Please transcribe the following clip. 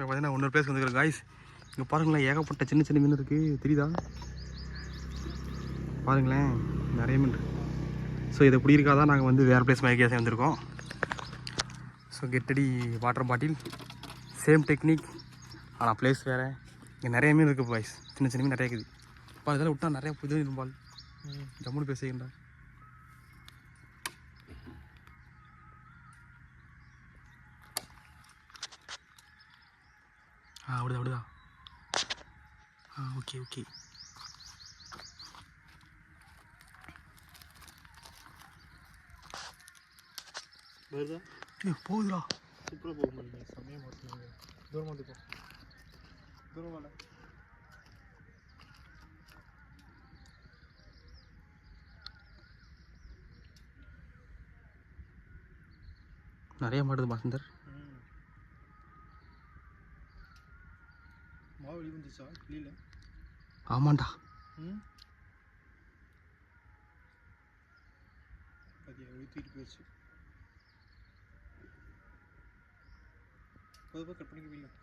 இப்போ பார்த்தீங்கன்னா இன்னொரு பிளேஸ் வந்துருக்குற காய்ஸ் இங்கே பாருங்களேன் ஏகப்பட்ட சின்ன சின்ன மீன் இருக்குது தெரியுதா? பாருங்களேன் நிறைய மீன் இருக்கு. ஸோ இது இப்படி இருக்காதான் நாங்கள் வந்து வேறு பிளேஸ் மயக்கேசம் வந்திருக்கோம். ஸோ கெட்டடி வாட்டர் பாட்டில் சேம் டெக்னிக் ஆனால் பிளேஸ் வேறு. இங்கே நிறைய மீன் இருக்குது பாய்ஸ் சின்ன சின்ன மீன் நிறைய இருக்குது. பா இதெல்லாம் விட்டா நிறைய புது இருப்பாள் ஜம்முன்னு பேசுகின்றா ஆ அப்படிதான் அப்படிதான். ஆ ஓகே ஓகே வருதா? ஏய், போகுதுடா. சூப்பராக போக முடியும் செம்மையாக மாற்றினாங்க தூரமாக வந்து போ. தூரம் வேலை நிறைய மாட்டுது பாசந்தர் மாவு வெளியே வந்துச்சா வெளியில் ஆமாண்டா. ம்? அது தூக்கிட்டு போயிடுச்சு போதுப்பா கட் பண்ணிக்க வீட்டில்